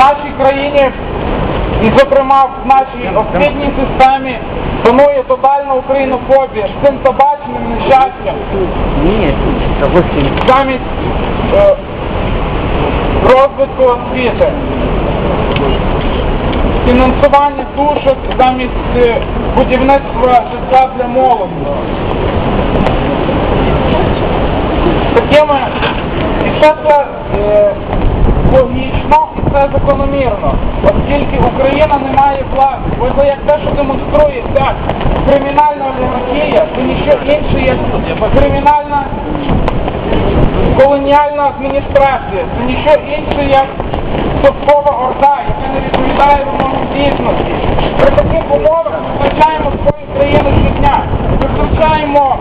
нашій країні, і зокрема в нашій освітній системі, панує тотальна українофобія з цим табачним нещастям замість е, розвитку освіти. Фінансування душок замість е, будівництва житла для молоді. Такими і все це е, логічно це закономірно, оскільки Україна не має влади. Бо як те, що демонструє ця кримінальна олігархія, це ніщо інше, як кримінальна колоніальна адміністрація. Це ніщо інше, як совкова орда, яка не відповідає вимогам дійсності. При таких умовах ми втрачаємо свою країну щодня. Ми втрачаємо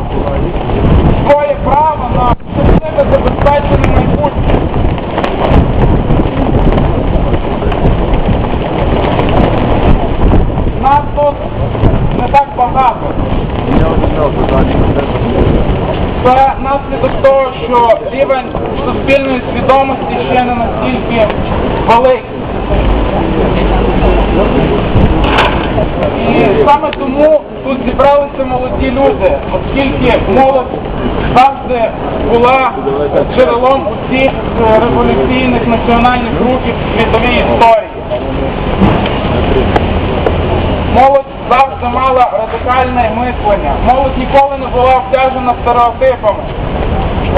своє право на щасливе забезпечене майбутнє. Нас тут не так багато. Це наслідок того, що рівень суспільної свідомості ще не настільки великий. І саме тому тут зібралися молоді люди, оскільки молодь завжди була джерелом усіх революційних національних рухів світовій історії. Молодь завжди мала радикальне мислення. Молодь ніколи не була обтяжена стереотипами.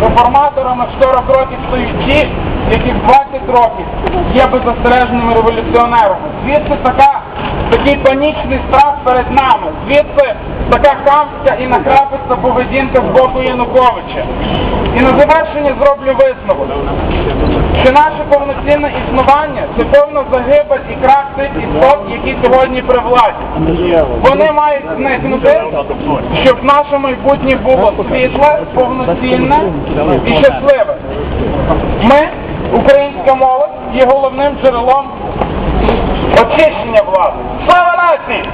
Реформаторами в 40 років стоїть ті, які в 20 років є беззастережними революціонерами. Звідси така, такий панічний страх перед нами. Звідси така хамська і накраписта поведінка з боку Януковича. І на завершення зроблю висновок що наше повноцінне існування це повна загибель і крах тих істот, які сьогодні при владі. Вони мають зникнути, щоб наше майбутнє було світле, повноцінне і щасливе. Ми, українська молодь, є головним джерелом очищення влади. Слава нації!